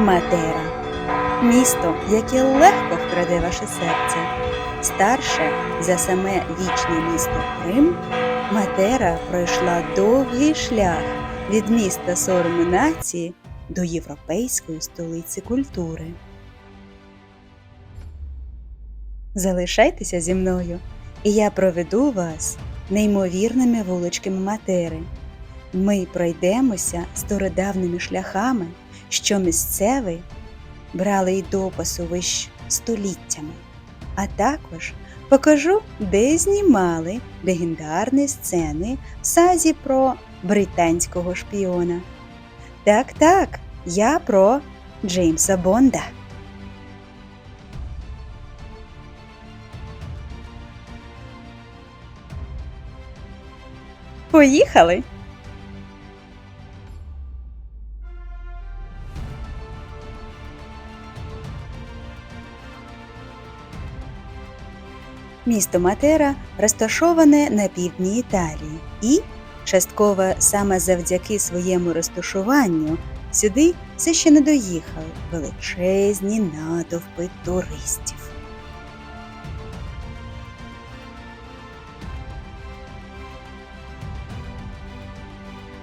Матера місто, яке легко вкраде ваше серце. Старше за саме вічне місто Крим, Матера пройшла довгий шлях від міста сорому нації до європейської столиці культури. Залишайтеся зі мною, і я проведу вас неймовірними вуличками Матери. Ми пройдемося стародавними шляхами, що місцевий брали й допасу вищ століттями, а також покажу, де знімали легендарні сцени в сазі про британського шпіона. Так, так, я про Джеймса Бонда. Поїхали! Місто Матера розташоване на півдні Італії і, частково саме завдяки своєму розташуванню, сюди все ще не доїхали величезні натовпи туристів.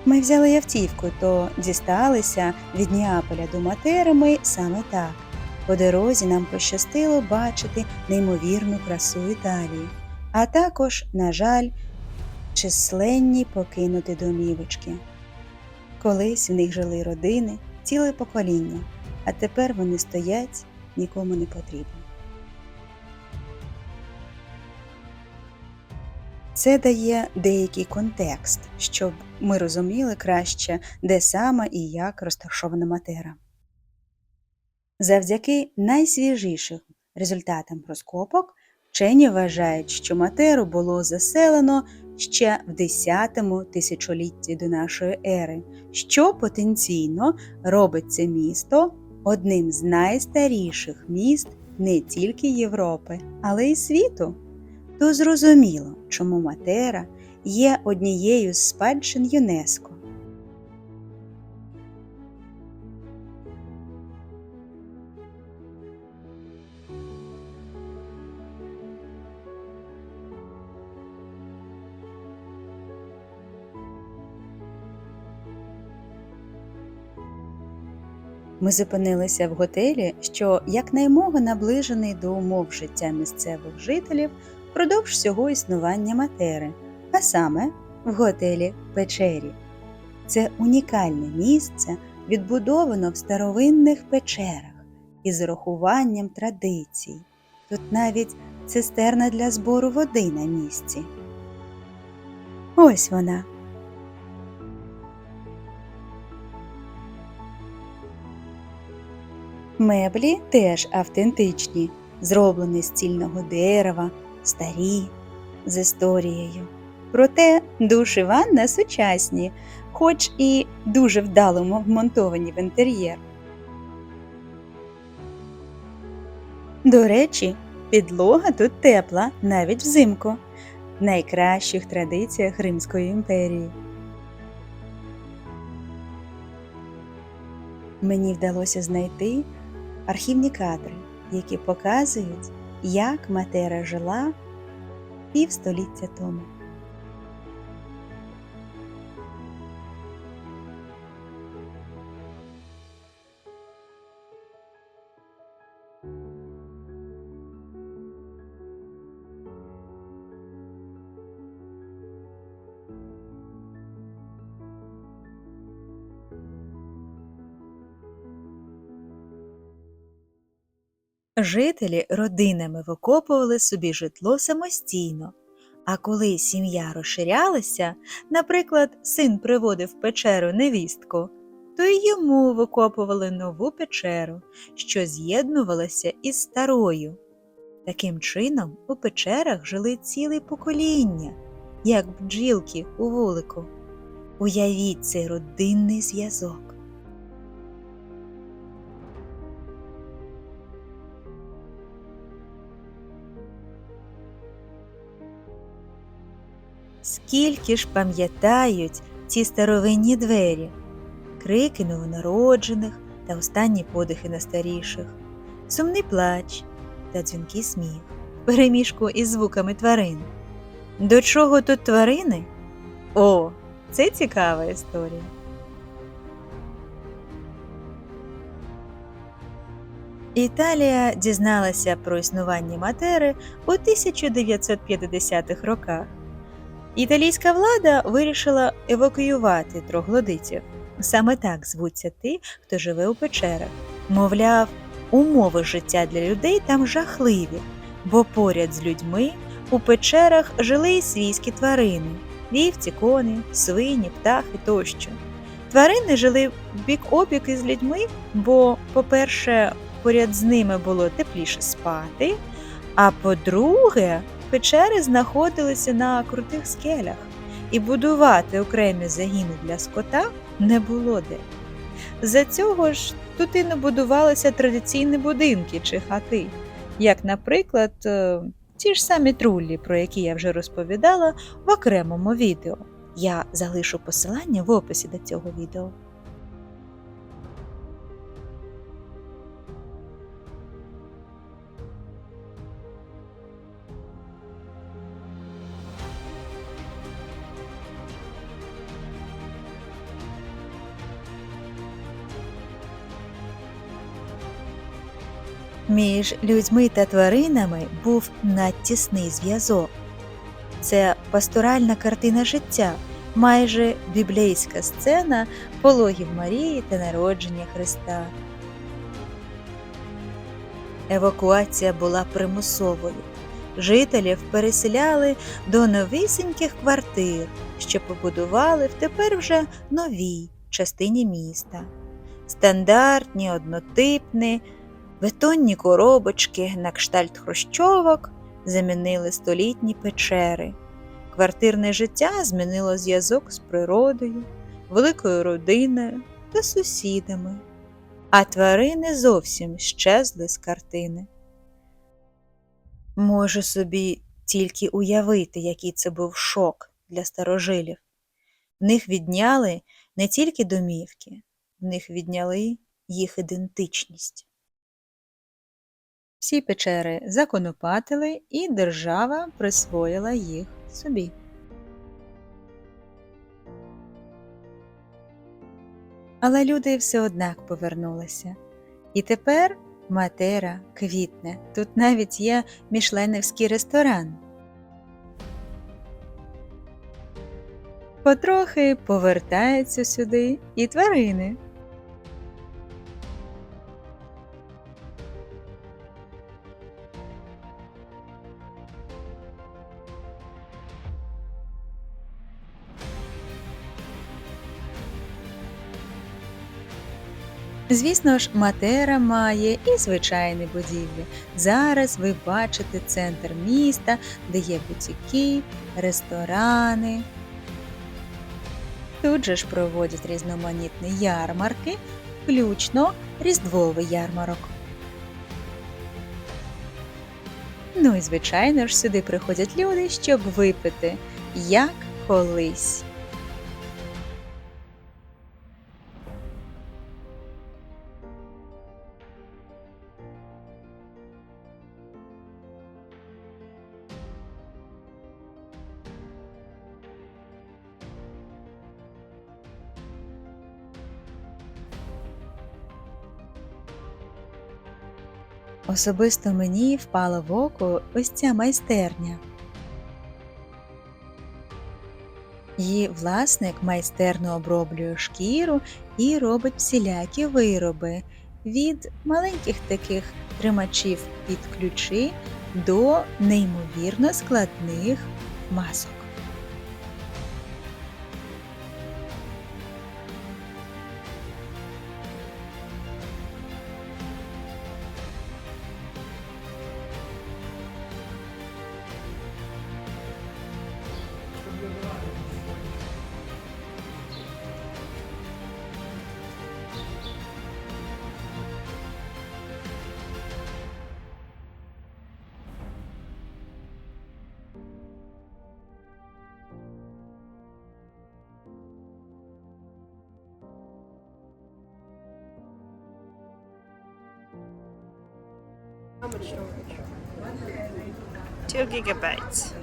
Ми взяли автівку, то дісталися від Неаполя до Матери ми саме так. По дорозі нам пощастило бачити неймовірну красу Італії, а також, на жаль, численні покинуті домівочки. Колись в них жили родини, ціле покоління, а тепер вони стоять нікому не потрібні. Це дає деякий контекст, щоб ми розуміли краще, де саме і як розташована матера. Завдяки найсвіжішим результатам розкопок вчені вважають, що матеру було заселено ще в 10 тисячолітті до нашої ери, що потенційно робить це місто одним з найстаріших міст не тільки Європи, але й світу. То зрозуміло, чому матера є однією з спадщин ЮНЕСКО. Ми зупинилися в готелі, що якнаймога наближений до умов життя місцевих жителів впродовж всього існування матери, а саме в готелі Печері. Це унікальне місце, відбудовано в старовинних печерах із урахуванням традицій. Тут навіть цистерна для збору води на місці. Ось вона. Меблі теж автентичні, зроблені з цільного дерева, старі, з історією. Проте душ і ванна сучасні, хоч і дуже вдало вмонтовані в інтер'єр. До речі, підлога тут тепла навіть взимку, в найкращих традиціях Римської імперії. Мені вдалося знайти архівні кадри, які показують, як матера жила півстоліття тому. Жителі родинами викопували собі житло самостійно, а коли сім'я розширялася, наприклад, син приводив печеру невістку, то й йому викопували нову печеру, що з'єднувалася із старою. Таким чином, у печерах жили ціле покоління, як бджілки у вулику. Уявіть цей родинний зв'язок. Скільки ж пам'ятають ці старовинні двері, крики новонароджених, та останні подихи на старіших, сумний плач та дзвінкий сміх, переміжку із звуками тварин. До чого тут тварини? О, це цікава історія. Італія дізналася про існування матери у 1950-х роках. Італійська влада вирішила евакуювати троглодитів. Саме так звуться ті, хто живе у печерах. Мовляв, умови життя для людей там жахливі, бо поряд з людьми у печерах жили і свійські тварини вівці, коні, свині, птахи тощо. Тварини жили бік опік із людьми, бо, по-перше, поряд з ними було тепліше спати, а по-друге, печери знаходилися на крутих скелях, і будувати окремі загіни для скота не було де. За цього ж тут і не будувалися традиційні будинки чи хати, як, наприклад, е, ті ж самі труллі, про які я вже розповідала в окремому відео. Я залишу посилання в описі до цього відео. Між людьми та тваринами був надтісний зв'язок. Це пасторальна картина життя, майже біблійська сцена пологів Марії та народження Христа. Евакуація була примусовою. Жителів переселяли до новісіньких квартир, що побудували в тепер вже новій частині міста. Стандартні, однотипні, бетонні коробочки на кштальт хрущовок замінили столітні печери. Квартирне життя змінило зв'язок з природою, великою родиною та сусідами, а тварини зовсім щезли з картини. Можу собі тільки уявити, який це був шок для старожилів. В них відняли не тільки домівки, в них відняли їх ідентичність. Всі печери законопатили, і держава присвоїла їх собі. Але люди все однак повернулися. І тепер матера квітне. Тут навіть є мішленівський ресторан. Потрохи повертаються сюди і тварини. Звісно ж, Матера має і звичайні будівлі. Зараз ви бачите центр міста, де є бутіки, ресторани. Тут же ж проводять різноманітні ярмарки, включно різдвовий ярмарок. Ну і звичайно ж сюди приходять люди, щоб випити, як колись. Особисто мені впала в око ось ця майстерня. Її власник майстерно оброблює шкіру і робить всілякі вироби від маленьких таких тримачів під ключі до неймовірно складних масок. How much storage? 2 gigabytes.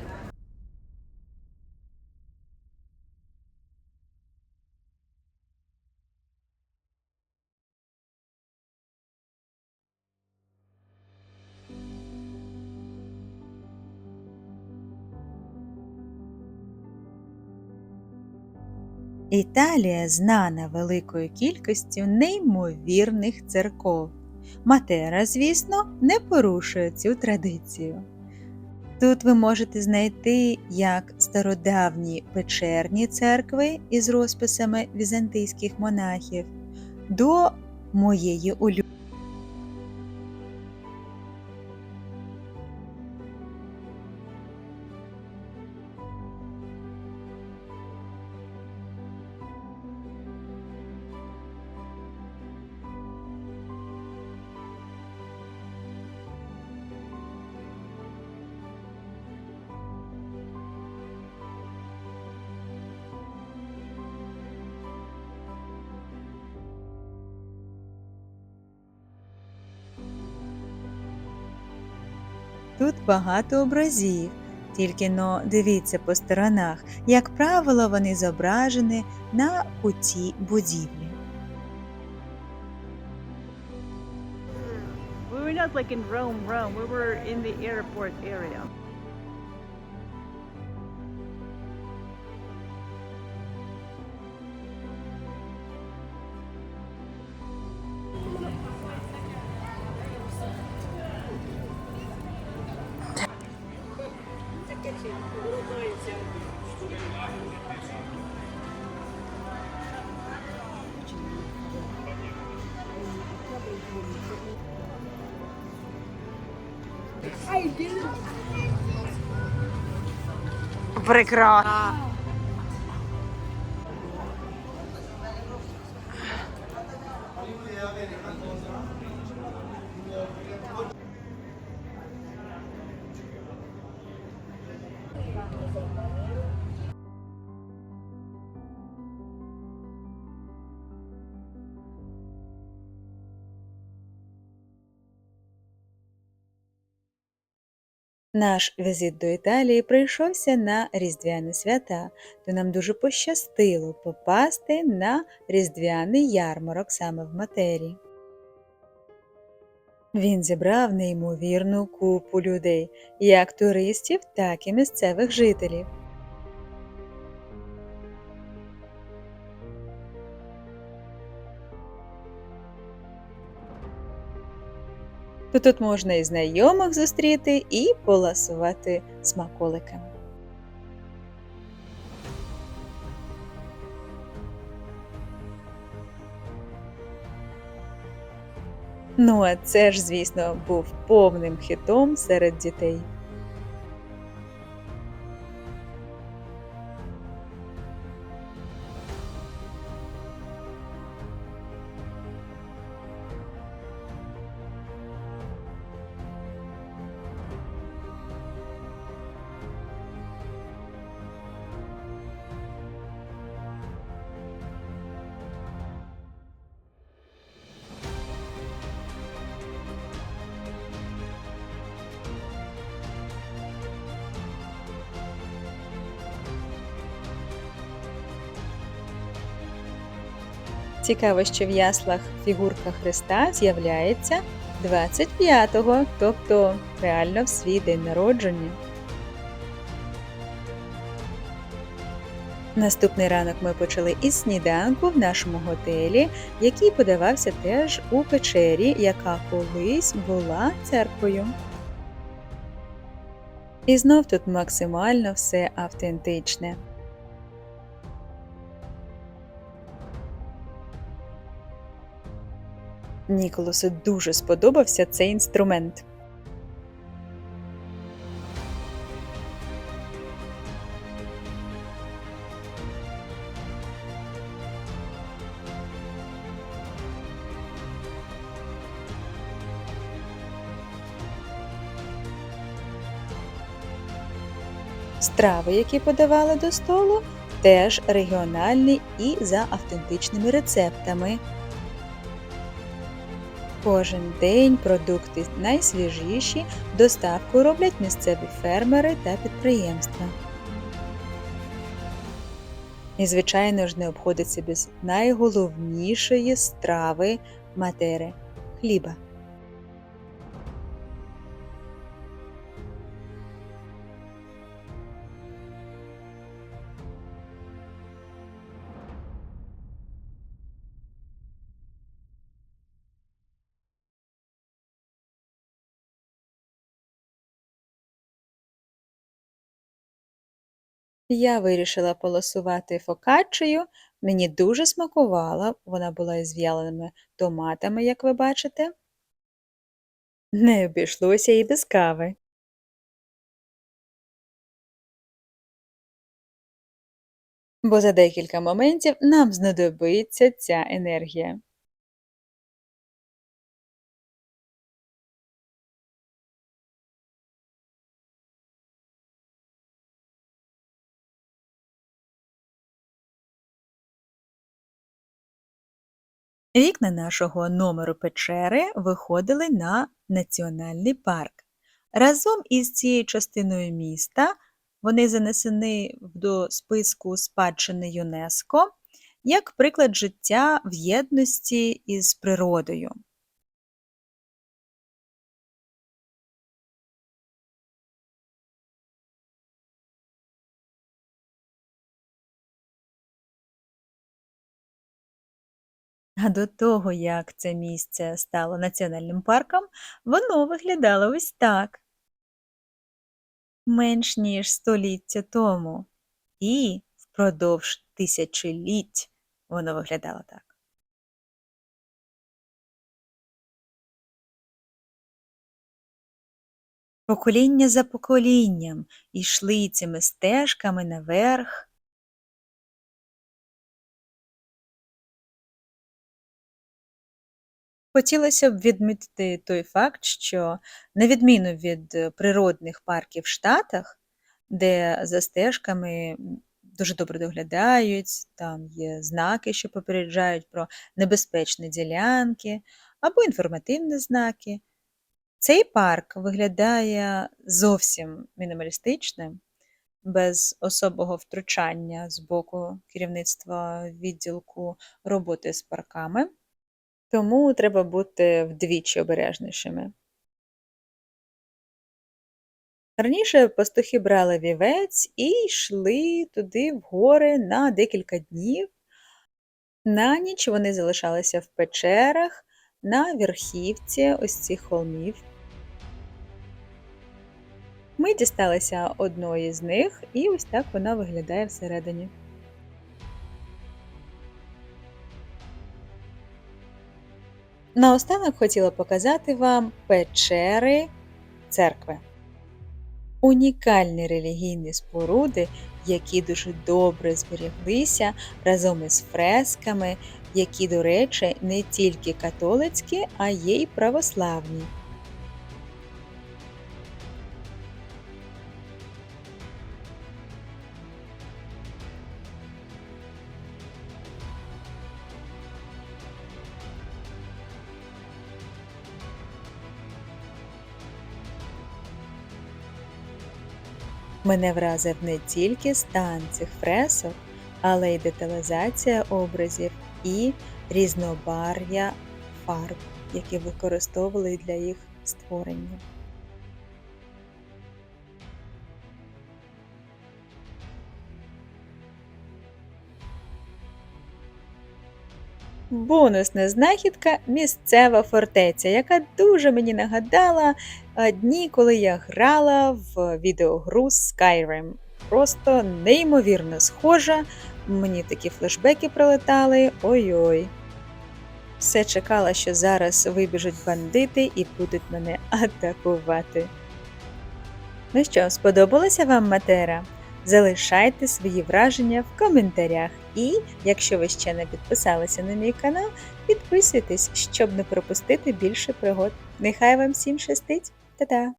Італія знана великою кількістю неймовірних церков. Матера, звісно, не порушує цю традицію. Тут ви можете знайти як стародавні печерні церкви із розписами візантийських монахів до моєї улюбленої. Тут багато образів, тільки но дивіться по сторонах, як правило, вони зображені на куті будівлі. We were not like in Rome, Rome. We were in the airport area. Прекрасно. Наш візит до Італії прийшовся на Різдвяні свята, то нам дуже пощастило попасти на різдвяний ярмарок саме в матері. Він зібрав неймовірну купу людей, як туристів, так і місцевих жителів. То тут можна і знайомих зустріти, і поласувати смаколиками. Ну, а це ж, звісно, був повним хітом серед дітей. Цікаво, що в яслах фігурка Христа з'являється 25-го, тобто реально в свій день народження. Наступний ранок ми почали із сніданку в нашому готелі, який подавався теж у печері, яка колись була церквою. І знов тут максимально все автентичне. Ніколасу дуже сподобався цей інструмент. Страви, які подавали до столу, теж регіональні і за автентичними рецептами. Кожен день продукти найсвіжіші доставку роблять місцеві фермери та підприємства. І, звичайно ж, не обходиться без найголовнішої страви матери хліба. Я вирішила полосувати фокаччею. Мені дуже смакувала, вона була із в'яленими томатами, як ви бачите. Не обійшлося і без кави. Бо за декілька моментів нам знадобиться ця енергія. Вікна нашого номеру печери виходили на національний парк. Разом із цією частиною міста вони занесені до списку спадщини ЮНЕСКО як приклад життя в єдності із природою. А до того, як це місце стало національним парком, воно виглядало ось так. Менш ніж століття тому. І впродовж тисячоліть воно виглядало так. Покоління за поколінням йшли цими стежками наверх. Хотілося б відмітити той факт, що на відміну від е, природних парків в Штатах, де за стежками дуже добре доглядають, там є знаки, що попереджають про небезпечні ділянки або інформативні знаки, цей парк виглядає зовсім мінімалістичним, без особого втручання з боку керівництва відділку роботи з парками. Тому треба бути вдвічі обережнішими. Раніше пастухи брали вівець і йшли туди в гори на декілька днів. На ніч вони залишалися в печерах на верхівці ось цих холмів. Ми дісталися одної з них, і ось так вона виглядає всередині. Наостанок хотіла показати вам печери церкви. Унікальні релігійні споруди, які дуже добре зберіглися разом із фресками, які, до речі, не тільки католицькі, а й православні. Мене вразив не тільки стан цих фресок, але й деталізація образів і різнобар'я фарб, які використовували для їх створення. Бонусна знахідка місцева фортеця, яка дуже мені нагадала дні, коли я грала в відеогру Skyrim. Просто неймовірно схожа. Мені такі флешбеки прилетали. Ой-ой. Все чекала, що зараз вибіжуть бандити і будуть мене атакувати. Ну що, сподобалася вам матера? Залишайте свої враження в коментарях. І, якщо ви ще не підписалися на мій канал, підписуйтесь, щоб не пропустити більше пригод. Нехай вам всім щастить! Та-та!